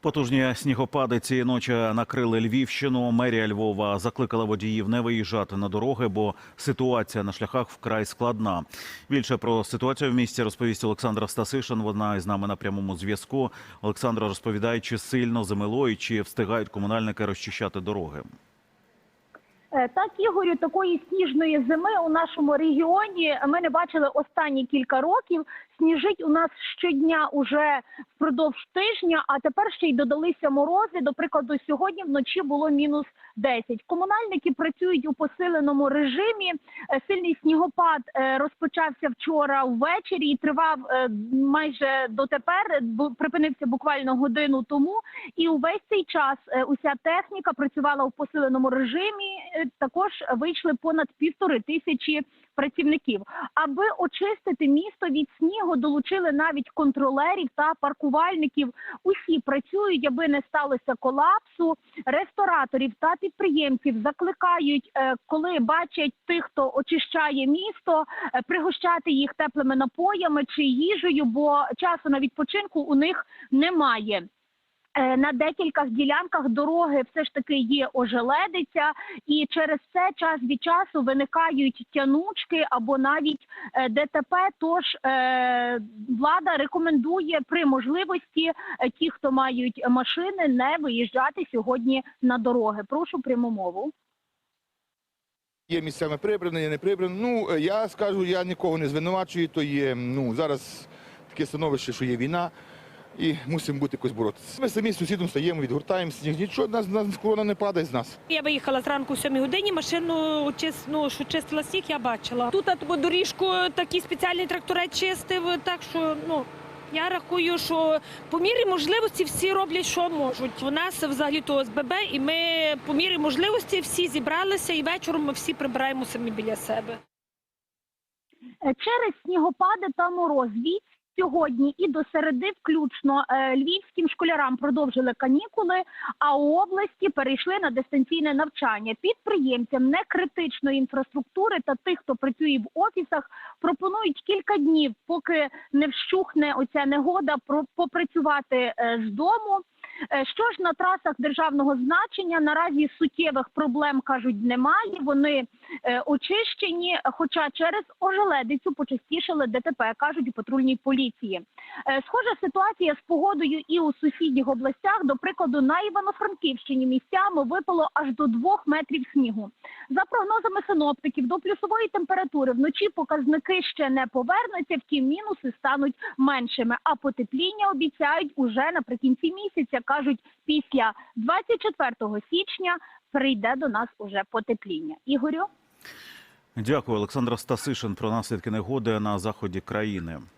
Потужні снігопади цієї ночі накрили Львівщину. Мерія Львова закликала водіїв не виїжджати на дороги, бо ситуація на шляхах вкрай складна. Більше про ситуацію в місті розповість Олександра Стасишин. Вона із нами на прямому зв'язку. Олександра розповідає, чи сильно замило і чи встигають комунальники розчищати дороги. Е, Так, Ігорю, такої сніжної зими у нашому регіоні ми не бачили останні кілька років. Сніжить у нас щодня уже впродовж тижня, а тепер ще й додалися морози. До прикладу, сьогодні вночі було мінус 10. Комунальники працюють у посиленому режимі. Е, Сильний снігопад е, розпочався вчора ввечері і тривав майже дотепер. Припинився буквально годину тому. І увесь цей час уся техніка працювала в посиленому режимі. Е, Також вийшли понад півтори тисячі працівників. Аби очистити місто від снігу, долучили навіть контролерів та паркувальників. Усі працюють, аби не сталося колапсу. Рестораторів та підприємців закликають, е, коли бачать тих, хто очищає місто, е, пригощати їх теплими напоями чи їжею, бо часу на відпочинку у них немає. Е, На декількох ділянках дороги все ж таки є ожеледиця, і через це час від часу виникають тянучки або навіть е, ДТП. Тож е, влада рекомендує при можливості ті, хто мають машини, не виїжджати сьогодні на дороги. Прошу пряму мову. Є місцями прибрано, є не прибрано. Ну, я скажу, я нікого не звинувачую, то є ну, зараз таке становище, що є війна, і мусимо бути якось боротися. Ми самі з сусідом стаємо, відгортаємо сніг. Нічого, нас, нас корона не падає з нас. Я виїхала зранку о 7 годині, машину ну, що чистила сніг, я бачила. Тут доріжку такий спеціальний тракторець чистив, так що ну. Я рахую, що по мірі можливості всі роблять, що можуть. У нас взагалі то ОСББ, і ми по мірі можливості всі зібралися, і вечором ми всі прибираємо самі біля себе. Е, Через снігопади та мороз від сьогодні і до середи включно е, львівським школярам продовжили канікули, а у області перейшли на дистанційне навчання. Підприємцям некритичної інфраструктури та тих, хто працює в офісах, пропонують кілька днів, поки не вщухне оця негода, попрацювати е, з дому. Е, Що ж на трасах державного значення наразі суттєвих проблем кажуть немає. Вони очищені, хоча через ожеледицю почастішали ДТП, кажуть у патрульній поліції. Е, Схожа ситуація з погодою і у сусідніх областях. До прикладу, на Івано-Франківщині місцями випало аж до двох метрів снігу. За прогнозами синоптиків, до плюсової температури вночі показники ще не повернуться, втім мінуси стануть меншими. А потепління обіцяють уже наприкінці місяця. кажуть, після 24 січня прийде до нас уже потепління. Ігорю. Дякую, Олександра Стасишин про наслідки негоди на заході країни.